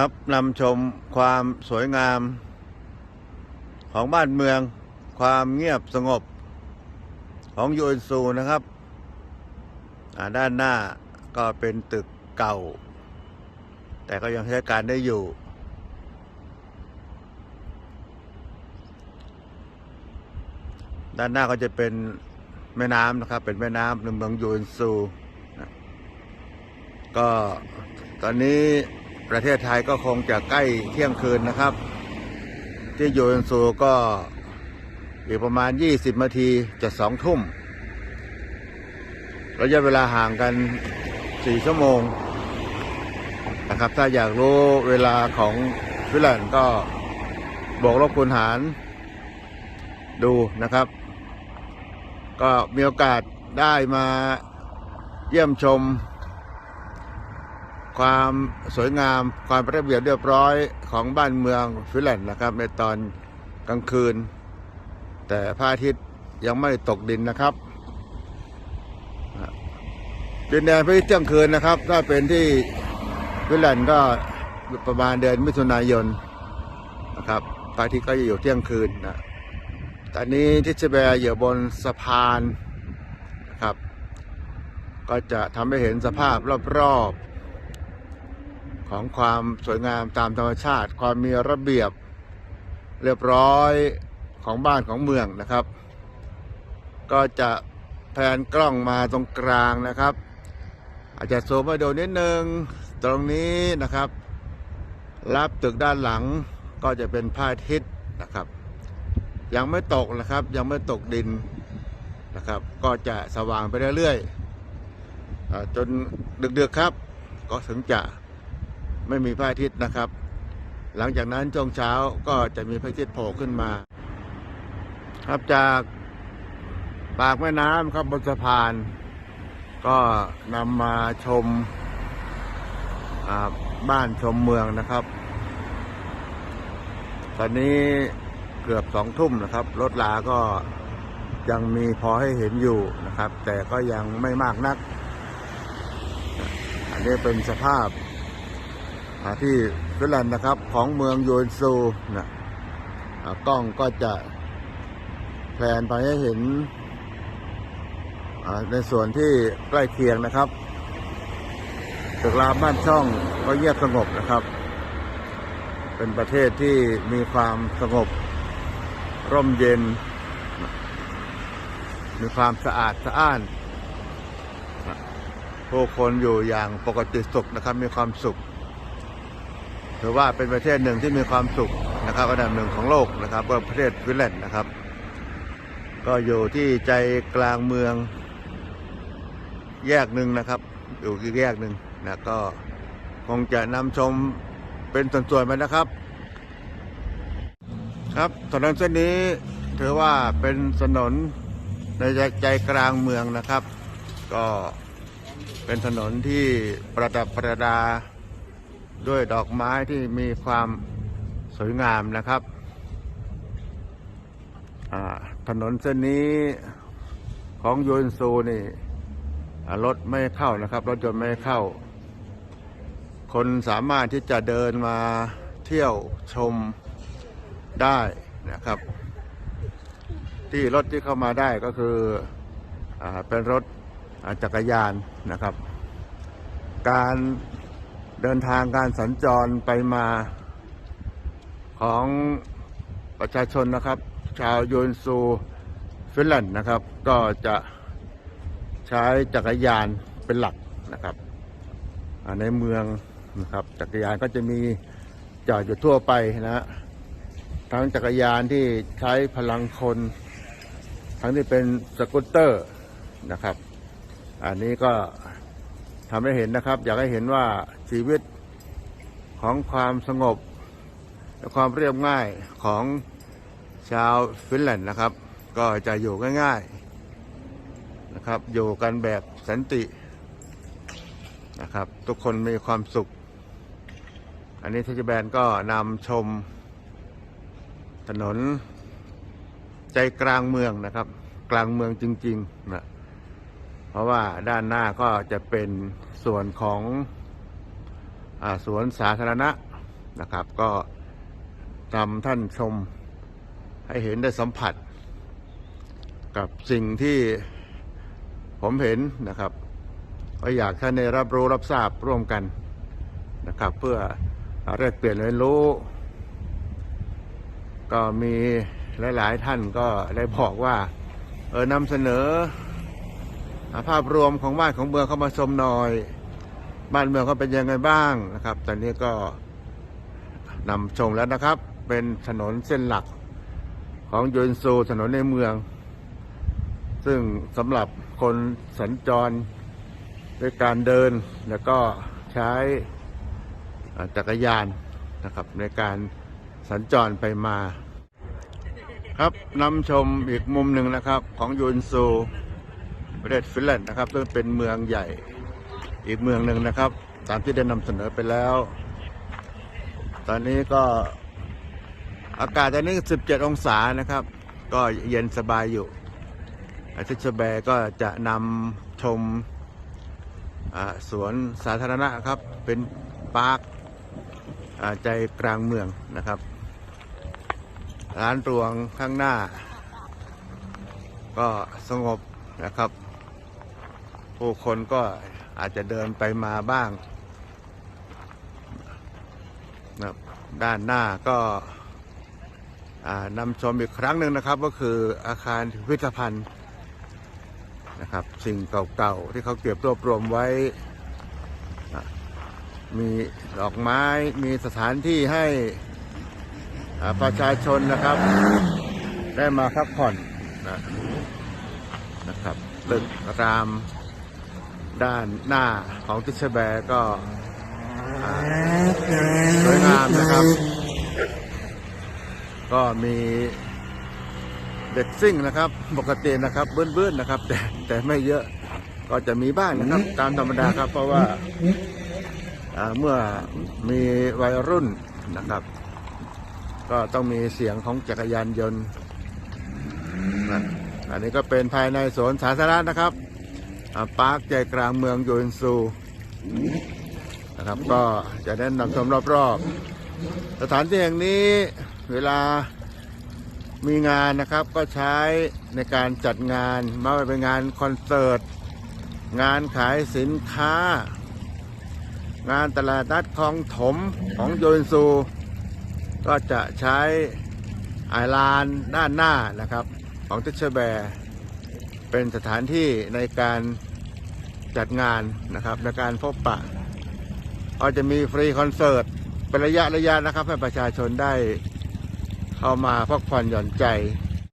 ครับนำชมความสวยงาม ของบ้านเมือง ความเงียบสงบ ของยูเอ็นซูนะครับด้านหน้าก็เป็นตึกเก่า แต่ก็ยังใช้การได้อยู่ ด้านหน้าก็จะเป็นแม่น้ำนะครับ เป็นแม่น้ำในเมืองยูเอ็นซู ก็ตอนนี้ ประเทศไทยก็คงจะใกล้เที่ยงคืนนะครับ ที่ยูนซูก็อีกประมาณ 20 นาทีจะสองทุ่มระยะเวลาห่างกัน 4 ชั่วโมงนะครับ ถ้าอยากรู้เวลาของฟินแลนด์ก็บอกลบคูณหารดูนะครับ ก็มีโอกาสได้มาเยี่ยมชม ความสวยงามความระเบียบเรียบร้อยของบ้านเมืองฟินแลนด์นะครับ ในตอนกลางคืน แต่พระอาทิตย์ยังไม่ตกดินนะครับดินแดนพระอาทิตย์เที่ยงคืนนะครับ ถ้าเป็นที่ฟินแลนด์ก็ประมาณเดือนมิถุนายนนะครับพระอาทิตย์ก็จะอยู่เที่ยงคืนนะตอนนี้ทิชแบร์อยู่บนสะพานนะครับ ก็จะทำให้เห็นสภาพรอบๆ ของความสวยงามตามธรรมชาติ ความมีระเบียบเรียบร้อยของบ้านของเมืองนะครับ ก็จะแผนกล้องมาตรงกลางนะครับ อาจจะโซมมาดูนิดนึงตรงนี้นะครับรับตึกด้านหลังก็จะเป็นพระอาทิตย์นะครับ ยังไม่ตกนะครับยังไม่ตกดินนะครับ ก็จะสว่างไปเรื่อยๆอ่าจนดึกๆครับ ก็ถึงจะ ไม่มีพระอาทิตย์นะครับ หลังจากนั้นช่วงเช้าก็จะมีพระอาทิตย์โผล่ขึ้นมา ครับจากปากแม่น้ำครับบนสะพาน ก็นำมาชมบ้านชมเมืองนะครับ ตอนนี้เกือบสองทุ่มนะครับ รถลาก็ยังมีพอให้เห็นอยู่นะครับ แต่ก็ยังไม่มากนัก อันนี้เป็นสภาพาที่ฟินแลนด์นะครับ ของเมืองโยนซูนะกล้องก็จะแพลนไปให้เห็นในส่วนที่ใกล้เคียงนะครับตึกรามบ้านช่องก็เงียบสงบนะครับ เป็นประเทศที่มีความสงบ ร่มเย็น มีความสะอาดสะอ้านผู้คนอยู่อย่างปกติสุขนะครับ มีความสุข ถือว่าเป็นประเทศหนึ่งที่มีความสุขนะครับอันดับหนึ่งของโลกนะครับก็ประเทศฟินแลนด์นะครับ ก็อยู่ที่ใจกลางเมืองแยกหนึ่งนะครับ อยู่ที่แยกหนึ่งนะก็คงจะนำชมเป็นส่วนๆไปนะครับ ครับถนนเส้นนี้ถือว่าเป็นถนนในใจกลางเมืองนะครับ ก็เป็นถนนที่ประดับประดา ด้วยดอกไม้ที่มีความสวยงามนะครับ ถนนเส้นนี้ของยูนซูนี่รถไม่เข้านะครับ รถยนต์ไม่เข้า คนสามารถที่จะเดินมาเที่ยวชมได้นะครับ ที่รถที่เข้ามาได้ก็คืออเป็นรถจักรยานนะครับ การ เดินทางการสัญจรไปมาของประชาชนนะครับ ชาวยูนซูฟินแลนด์นะครับ ก็จะใช้จักรยานเป็นหลักนะครับ ในเมืองนะครับ จักรยานก็จะมีจอดอยู่ทั่วไปนะฮะทั้งจักรยานที่ใช้พลังคน ทั้งที่เป็นสกูตเตอร์นะครับ อันนี้ก็ ทำให้เห็นนะครับ อยากให้เห็นว่าชีวิตของความสงบ และความเรียบง่ายของชาวฟินแลนด์นะครับ ก็จะอยู่ง่ายๆนะครับ อยู่กันแบบสันตินะครับ ทุกคนมีความสุข อันนี้เทศบาลก็นำชมถนนใจกลางเมืองนะครับ กลางเมืองจริงๆนะ ราะว่าด้านหน้าก็จะเป็นส่วนของอสวนสาธารณะนะครับ ก็นำท่านชมให้เห็นได้สัมผัส กับสิ่งที่ผมเห็นนะครับก็อยากท่านได้รับรู้รับทราบร่วมกันนะครับ เพื่อแลกเปลี่ยนเรียนรู้ ก็มีหลาย ๆ ท่านก็ได้บอกว่า เออนำเสนอ ภาพรวมของบ้านของเมืองเข้ามาชมหน่อย บ้านเมืองเขาเป็นยังไงบ้างนะครับ ตอนนี้ก็นำชมแล้วนะครับ เป็นถนนเส้นหลักของยนซูถนนในเมือง ซึ่งสำหรับคนสัญจรด้วยการเดินแล้วก็ใช้จักรยานนะครับในการสัญจรไปมา ครับนำชมอีกมุมหนึ่งนะครับของยูนซู ประเทศฟินแลนด์นะครับซึ่งเป็นเมืองใหญ่อีกเมืองหนึ่งนะครับ ตามที่ได้นำเสนอไปแล้ว ตอนนี้ก็อากาศตอนนี้ 17 องศานะครับ ก็เย็นสบายอยู่อาทิตย์ชแบก็จะนำชมสวนสาธารณะครับ เป็นปาร์คอ่าใจกลางเมืองนะครับ ร้านรวงข้างหน้า ก็สงบนะครับ ผู้คนก็อาจจะเดินไปมาบ้างนะครับด้านหน้าก็นำชมอีกครั้งหนึ่งนะครับ ก็คืออาคารพิพิธภัณฑ์นะครับ สิ่งเก่าๆที่เขาเก็บรวบรวมไว้ มีดอกไม้มีสถานที่ให้ประชาชนนะครับ ได้มาพักผ่อนนะนะครับตึกราม ด้านหน้าของทิชแบร์ก็สวยงามนะครับ ก็มีเด็กซิ่งนะครับ ปกตินะครับเบื้อนๆนะครับ แต่แต่ไม่เยอะก็จะมีบ้างนะครับ ตามธรรมดาครับ เพราะว่าเมื่อมีวัยรุ่นนะครับ ก็ต้องมีเสียงของจักรยานยนต์อันนี้ก็เป็นภายในสวนสาธารณะนะครับ ปาร์คใจกลางเมืองโยนซูนะครับก็จะแนะนำชมรอบๆ สถานที่แห่งนี้เวลามีงานนะครับก็ใช้ในการจัดงานไมาเป็นงานคอนเสิร์ต งานขายสินค้า งานตลาดนัดคลองถมของโยนซู ก็จะใช้ไอลานด้านหน้านะครับ ของทิชแบร์เป็นสถานที่ในการ จัดงานนะครับในการพบปะเราจะมีฟรีคอนเสิร์ตเป็นระยะระยะนะครับ ให้ประชาชนได้เข้ามาพักผ่อนหย่อนใจ